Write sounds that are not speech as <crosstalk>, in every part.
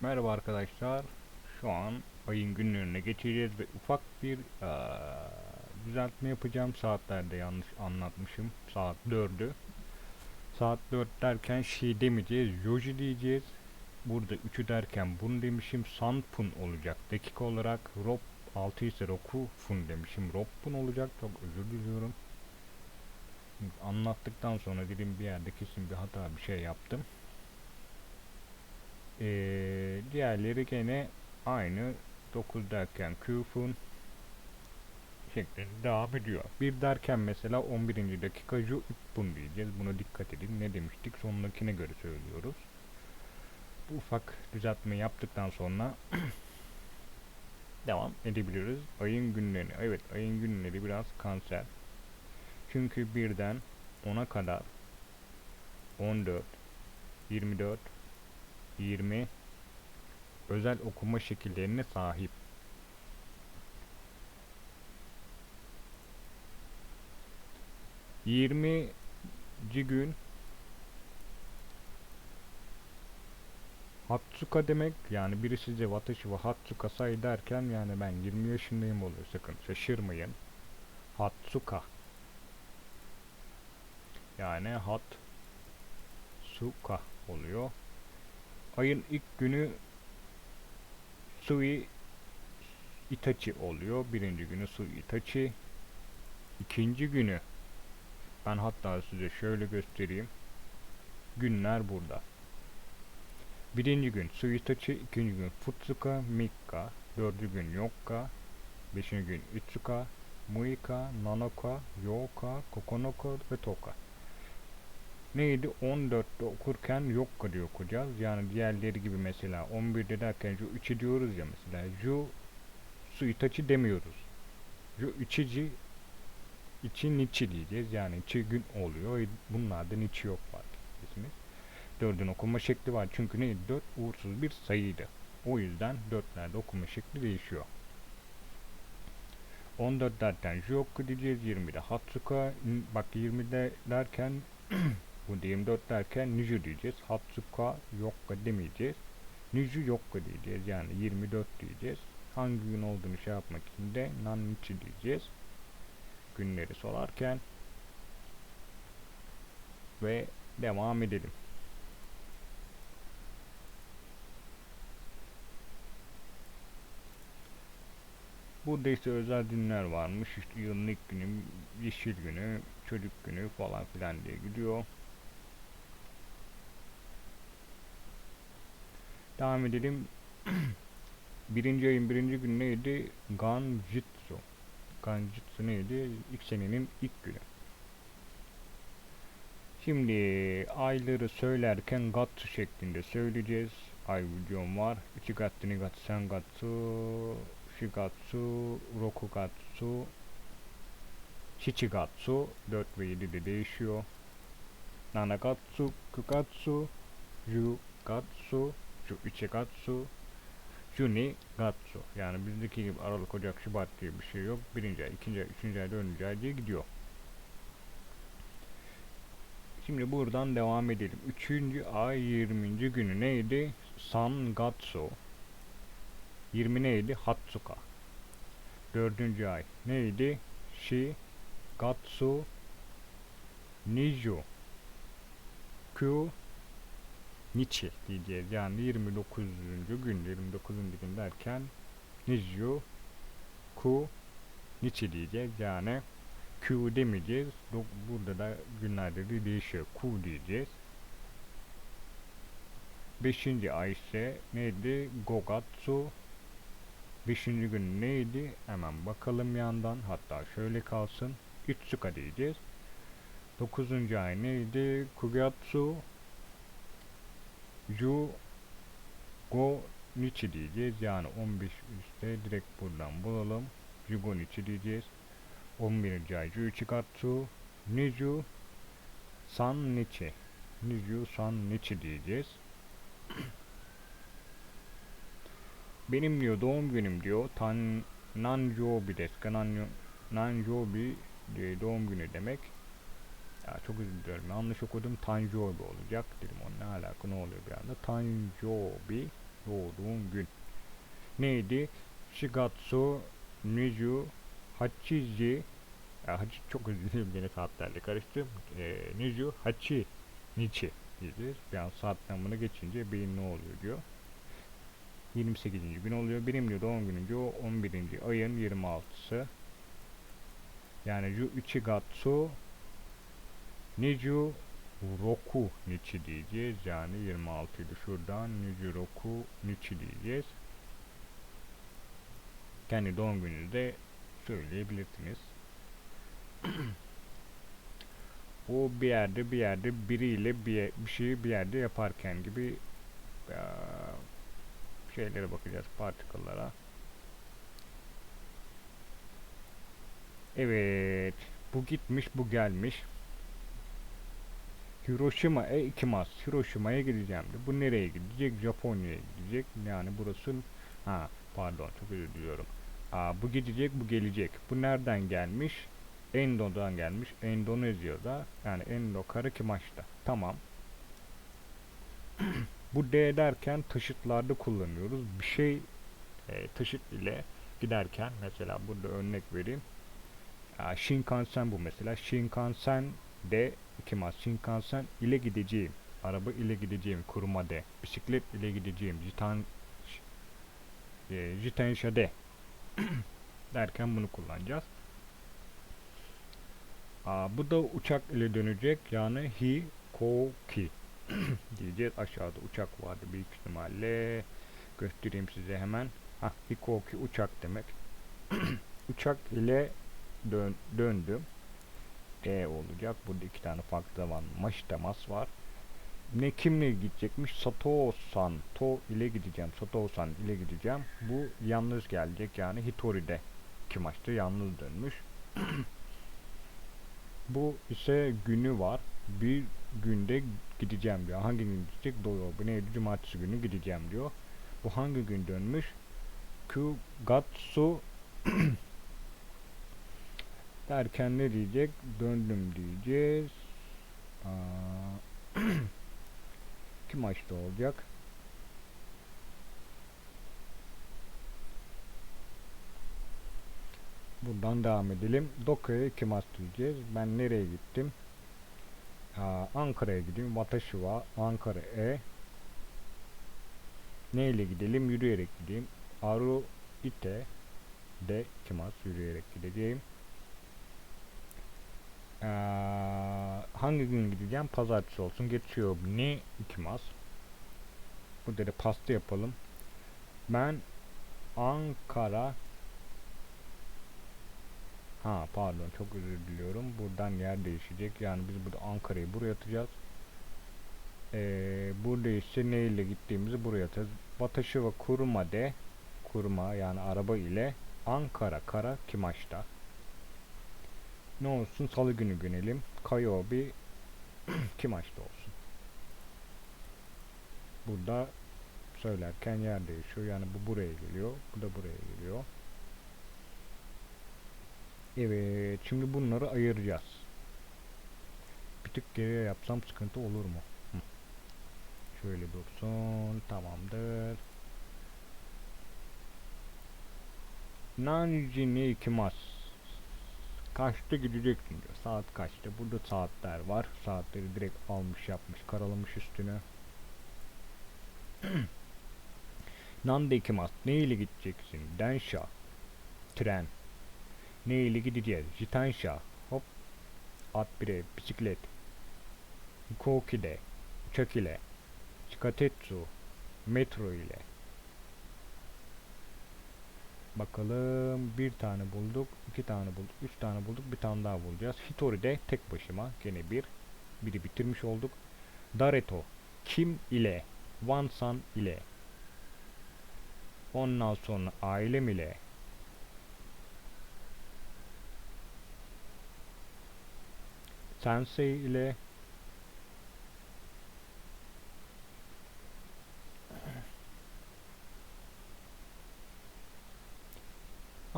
Merhaba arkadaşlar. Şu an ayın günlerine geçeceğiz ve ufak bir eee, düzeltme yapacağım. Saatlerde yanlış anlatmışım. Saat 4'ü. Saat 4 derken şey demeyeceğiz. Yoji diyeceğiz. Burada 3'ü derken bunu demişim. Sanpun olacak. Dakika olarak Rob 6 ise Roku Fun demişim. Robbun olacak. Çok özür diliyorum. Anlattıktan sonra dedim bir yerde kesin bir hata bir şey yaptım. Ee, diğerleri gene aynı 9 derken Qfun şeklinde devam ediyor. Bir derken mesela 11. dakika Ju Uppun diyeceğiz. Buna dikkat edin. Ne demiştik? Sonundakine göre söylüyoruz. Bu ufak düzeltme yaptıktan sonra <clears throat> devam edebiliriz. Ayın günlerini. Evet ayın günleri biraz kanser. Çünkü birden 10'a kadar 14, 24, 20 özel okuma şekillerine sahip. Yirminci gün Hatsuka demek yani biri size Watashi ve Hatsuka say derken yani ben 20 yaşındayım oluyor sakın şaşırmayın. Hatsuka yani Hatsuka oluyor. Ayın ilk günü Sui Itachi oluyor. Birinci günü Sui Itachi. İkinci günü ben hatta size şöyle göstereyim. Günler burada. Birinci gün Sui Itachi, ikinci gün Futsuka, Mikka, dördüncü gün Yokka, beşinci gün Itsuka, Muika, Nanaka, Yoka, Kokonoka ve Toka neydi 14'te okurken Yokka diye okuyacağız. Yani diğerleri gibi mesela 11'de derken Ju içi diyoruz ya mesela Ju su itachi demiyoruz. Ju içici içi niçi diyeceğiz. Yani içi gün oluyor. Bunlarda niçi yok var ismi. Dördün okuma şekli var. Çünkü neydi? Dört uğursuz bir sayıydı. O yüzden dörtlerde okuma şekli değişiyor. 14 derken Jokku diyeceğiz. 20'de Hatsuka. Bak 20'de derken <clears throat> Bu 24 derken Niju diyeceğiz. Hatsuka Yokka demeyeceğiz. Niju Yokka diyeceğiz. Yani 24 diyeceğiz. Hangi gün olduğunu şey yapmak için de Nannichi diyeceğiz. Günleri sorarken ve devam edelim. Burada ise özel günler varmış. İşte yılın ilk günü, yeşil günü, çocuk günü falan filan diye gidiyor. Devam edelim. <clears throat> birinci ayın birinci günü neydi? Ganjitsu. Ganjitsu neydi? İlk senenin ilk günü. Şimdi ayları söylerken gatsu şeklinde söyleyeceğiz. Ay videom var. Ichigatsu, Nigatsu, Sengatsu, Shigatsu, Rokugatsu, Shichigatsu 4 ve 7 de değişiyor. Nanagatsu, Kugatsu, Jugatsu, Ju Ichigatsu, Juni Gatsu. Yani bizdeki gibi Aralık, Ocak, Şubat diye bir şey yok. Birinci ay, ikinci ay, üçüncü ay, dördüncü ay diye gidiyor. Şimdi buradan devam edelim. Üçüncü ay 20. günü neydi? Sangatsu. 20 neydi? Hatsuka. Dördüncü ay neydi? Shi Gatsu Niju Kyu Nichi diyeceğiz. Yani 29. gün, 29. gün derken Niju Ku Nichi diyeceğiz. Yani Q demeyeceğiz. Burada da günlerde de değişiyor. Ku diyeceğiz. Beşinci ay ise neydi? Gogatsu. Beşinci gün neydi? Hemen bakalım yandan. Hatta şöyle kalsın. Itsuka diyeceğiz. Dokuzuncu ay neydi? Kugatsu. Ju Go Nichi diyeceğiz. Yani 15 üstte direkt buradan bulalım. Jugo Nichi diyeceğiz. 11. ay Ju Ichikatsu. Niju San Nichi. Niju San Nichi diyeceğiz. <clears throat> Benim diyor doğum günüm diyor. Tan Nanjobi desu Nanjobi diye doğum günü demek. Ya çok dilerim. Yanlış okudum. Tanjobi olacak. Dedim o ne alaka ne oluyor bir anda. Tanjobi doğduğun gün. Neydi? Shigatsu Niju Hachiji ya, Hachi, çok özür dilerim yine saatlerle karıştım. E, Niju Hachi Nichi diyeceğiz. Bir an saat namını geçince beyin ne oluyor diyor. 28. gün oluyor. Diyor doğum günüm diyor 11. ayın 26'sı. Yani Ju Ichigatsu Niju Roku Nichi diyeceğiz. Yani 26 idi. Şuradan Niju Roku Nichi diyeceğiz. Kendi doğum gününü de söyleyebilirsiniz. <clears throat> o bir yerde bir yerde biriyle bir, bir şeyi bir yerde yaparken gibi şeylere bakacağız particle'lara. Evet. Bu gitmiş bu gelmiş. Hiroşima e Ikimas. Hiroşima'ya gideceğim. de. Bu nereye gidecek? Japonya'ya gidecek. Yani burası ha pardon çok özür diliyorum. Aa, bu gidecek bu gelecek. Bu nereden gelmiş? Endo'dan gelmiş. Endonezya'da yani Endo Karakimaş'ta. Tamam. <clears throat> bu D derken taşıtlarda kullanıyoruz. Bir şey e, taşıt ile giderken mesela burada örnek vereyim. Aa, Shinkansen bu mesela. Shinkansen de ikimas. Shinkansen ile gideceğim. Araba ile gideceğim. Kuruma de. Bisiklet ile gideceğim. Jitan e, Jitensha de <clears throat> derken bunu kullanacağız. Aa, bu da uçak ile dönecek. Yani hikoki <clears throat> diyeceğiz. Aşağıda uçak vardı büyük ihtimalle. Göstereyim size hemen. Ha, hikoki uçak demek. <clears throat> uçak ile dön döndüm. E olacak. Burada iki tane farklı var. Maşitemas var. Ne kimle gidecekmiş? Sato-san. To ile gideceğim. Sato-san ile gideceğim. Bu yalnız gelecek. Yani Hitori'de iki maçta yalnız dönmüş. <clears throat> Bu ise günü var. Bir günde gideceğim diyor. Hangi gün gidecek? Doğru. Bu neydi? Cumartesi günü gideceğim diyor. Bu hangi gün dönmüş? Kugatsu <clears throat> derken ne diyecek? Döndüm diyeceğiz. Aa, <clears throat> iki maçta olacak. Buradan devam edelim. Doka'ya iki maç diyeceğiz. Ben nereye gittim? Ankara'ya gideyim. Watashi wa Ankara e. Neyle gidelim? Yürüyerek gideyim. Aru ite de iki maç yürüyerek gideceğim. Ee, hangi gün gideceğim? Pazartesi olsun. Geçiyor ne ikimas. Burada da pasta yapalım. Ben Ankara Ha pardon çok özür diliyorum. Buradan yer değişecek. Yani biz burada Ankara'yı buraya atacağız. Ee, burada ise ne ile gittiğimizi buraya atacağız. Bataşı ve kurma de kurma yani araba ile Ankara Kara Kimaş'ta. Ne olsun salı günü günelim. Kayobi <clears throat> kim açtı olsun. Burada söylerken yer değişiyor. Yani bu buraya geliyor. Bu da buraya geliyor. Evet. Şimdi bunları ayıracağız. Bir tık geriye yapsam sıkıntı olur mu? Şöyle dursun. Tamamdır. Nanji ikimasu kaçta gideceksin diyor. Saat kaçta? Burada saatler var. Saatleri direkt almış yapmış. Karalamış üstüne. <clears throat> Nande ikimas. Ne ile gideceksin? Densha. Tren. Ne ile gideceğiz? Jitansha. Hop. At bire. Bisiklet. Hikoki de. Uçak ile. Chikatetsu. Metro ile. Bakalım bir tane bulduk, iki tane bulduk, üç tane bulduk, bir tane daha bulacağız. Hitori'de tek başıma gene bir, biri bitirmiş olduk. Dareto, Kim ile, Wansan ile. Ondan sonra ailem ile. Sensei ile.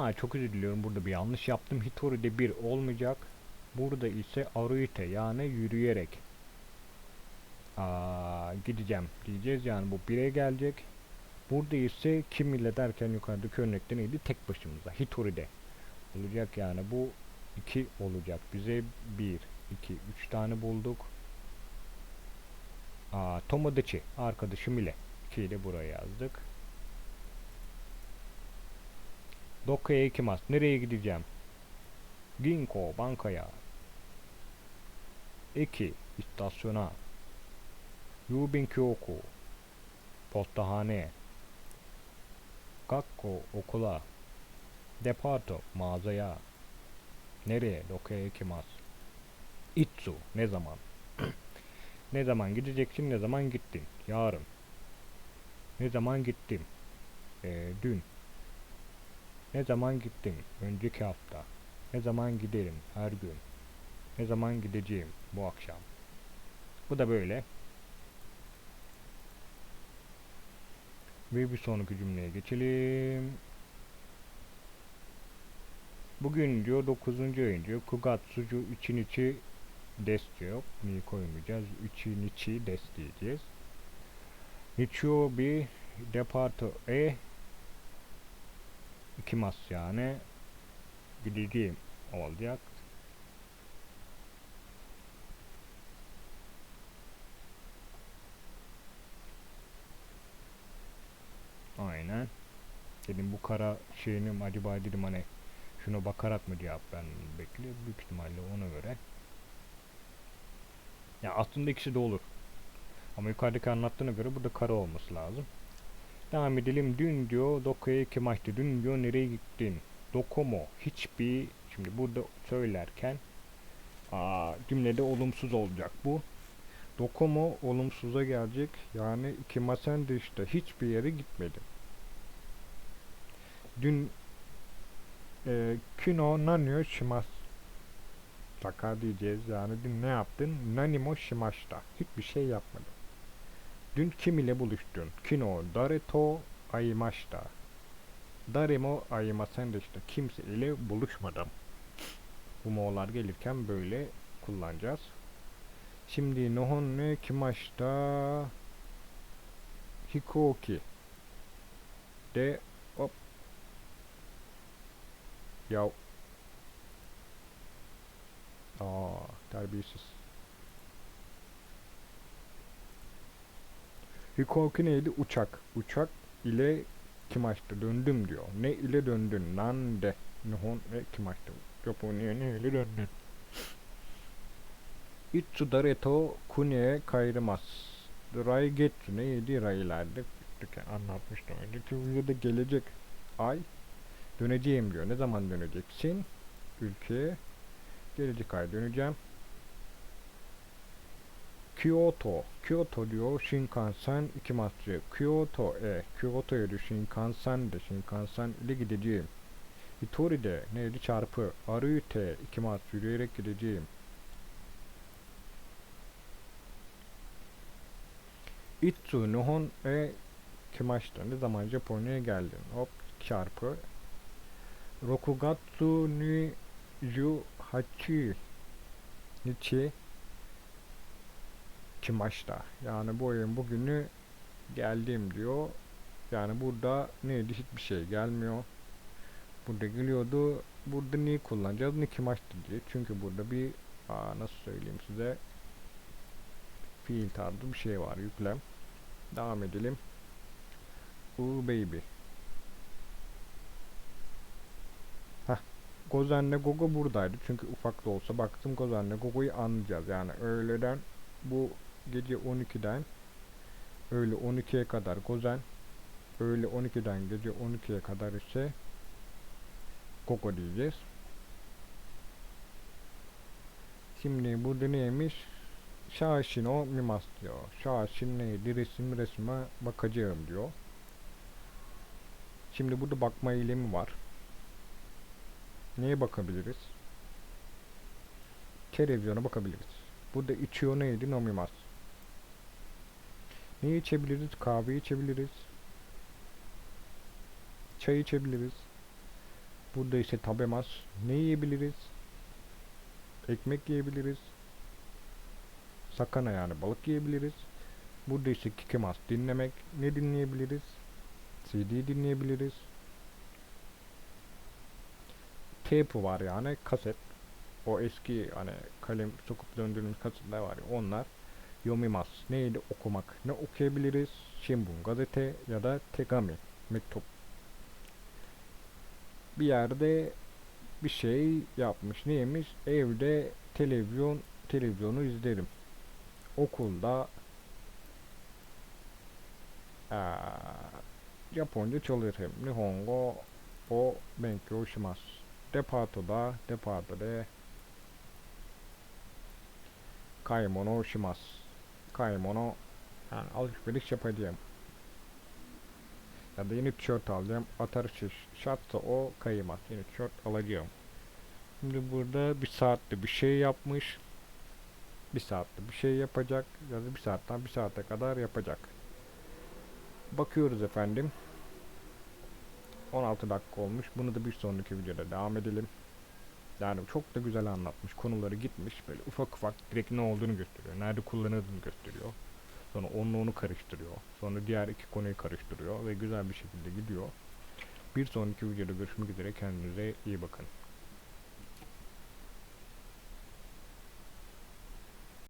Ha çok özür diliyorum burada bir yanlış yaptım. Hitori'de bir olmayacak. Burada ise Aruite yani yürüyerek Aa, gideceğim diyeceğiz yani bu 1'e gelecek. Burada ise kim ile derken yukarıdaki örnekte neydi? Tek başımıza. Hitori'de. Olacak yani bu 2 olacak. Bize 1, 2, 3 tane bulduk. Aa, Tomodachi arkadaşım ile. 2'yi de buraya yazdık. Dokka'ya ikimas. Nereye gideceğim? Ginko bankaya. 2 istasyona. Yubin Kyoku. Postahane. Gakko okula. Departo mağazaya. Nereye? Dokka'ya ikimas. Itsu ne zaman? <clears throat> ne zaman gideceksin? Ne zaman gittin? Yarın. Ne zaman gittim? Ee, dün. Ne zaman gittim? Önceki hafta. Ne zaman giderim? Her gün. Ne zaman gideceğim? Bu akşam. Bu da böyle. Ve bir sonraki cümleye geçelim. Bugün diyor 9. ayın diyor. Kugatsucu için içi des diyor. Ni koymayacağız. İçi niçi des diyeceğiz. Nichio bir departo e ikimas yani gideceğim olacak. Aynen. Dedim bu kara şeyini acaba dedim hani şuna bakarak mı cevap ben bekliyorum. Büyük ihtimalle ona göre. Ya aslında ikisi de olur. Ama yukarıdaki anlattığına göre burada kara olması lazım. Devam edelim. Dün diyor Doko'ya iki maçtı. Dün diyor nereye gittin? Dokomo hiçbir şimdi burada söylerken aa, cümlede olumsuz olacak bu. Dokomo olumsuza gelecek. Yani iki de işte hiçbir yere gitmedim. Dün e, kino nanyo shimas Taka diyeceğiz yani dün ne yaptın? Nanimo shimashita. Hiçbir şey yapmadım. Dün kim ile buluştun? Kino dare to aimashita. Dare mo aimasen de işte kimse ile buluşmadım. Bu mo'lar gelirken böyle kullanacağız. Şimdi nohon ne kimashita hikoki de hop ya Aa terbiyesiz. Hikoki neydi? Uçak. Uçak ile kimaştı. Döndüm diyor. Ne ile döndün? Nande. Nihon ve kimaştı. Japonya ne ile döndün? Itsu dareto kuneye kayırmaz. Raigetsu neydi? Railerde anlatmıştım. Önceki videoda gelecek ay döneceğim diyor. Ne zaman döneceksin? Ülkeye gelecek ay döneceğim. Kyoto. Kyoto diyor Shinkansen iki masrı. Kyoto e. Kyoto'ya diyor Shinkansen de Shinkansen ile gideceğim. Hitori'de neydi çarpı. Arute iki mas yürüyerek gideceğim. Itsu Nihon e Kimashita. Zaman Japonya'ya geldin? Hop çarpı. Rokugatsu ni ju hachi Kimashita. Yani bu oyun bugünü geldim diyor. Yani burada neydi hiçbir şey gelmiyor. Burada geliyordu. Burada ni kullanacağız? Ni Kimashita diye. Çünkü burada bir aa, nasıl söyleyeyim size fiil tarzı bir şey var yüklem. Devam edelim. U baby. Gozen'le Gogo buradaydı. Çünkü ufak da olsa baktım Gozen'le Gogo'yu anlayacağız. Yani öğleden bu gece 12'den öğle 12'ye kadar Gozen öğle 12'den gece 12'ye kadar ise Gogo diyeceğiz. Şimdi burada neymiş? Şaşin o mimas diyor. Şaşin neydi? Resim resme bakacağım diyor. Şimdi burada bakma eylemi var. Neye bakabiliriz? Televizyona bakabiliriz. Burada içiyor neydi? Nomimas. Ne içebiliriz? Kahve içebiliriz. Çay içebiliriz. Burada ise tabemas. Ne yiyebiliriz? Ekmek yiyebiliriz. Sakana yani balık yiyebiliriz. Burada ise kikemas dinlemek. Ne dinleyebiliriz? CD dinleyebiliriz. Tape var yani kaset. O eski hani kalem sokup döndüğümüz kasetler var ya onlar. Yomimas neydi okumak ne okuyabiliriz? Shimbun gazete ya da tegami mektup. Bir yerde bir şey yapmış neymiş? Evde televizyon televizyonu izlerim. Okulda eee, Japonca çalışırım. Nihongo o benkyou shimasu. Departoda departoda kaymono shimasu. Kaymono yani alışveriş yapacağım. Ya da yeni tişört alacağım. Atarış şartsa o kayımaz. Yeni tişört alacağım. Şimdi burada bir saatte bir şey yapmış. Bir saatte bir şey yapacak. Ya da bir saatten bir saate kadar yapacak. Bakıyoruz efendim. 16 dakika olmuş. Bunu da bir sonraki videoda devam edelim. Yani çok da güzel anlatmış. Konuları gitmiş. Böyle ufak ufak direkt ne olduğunu gösteriyor. Nerede kullanıldığını gösteriyor. Sonra onunla onu karıştırıyor. Sonra diğer iki konuyu karıştırıyor. Ve güzel bir şekilde gidiyor. Bir sonraki videoda görüşmek üzere. Kendinize iyi bakın.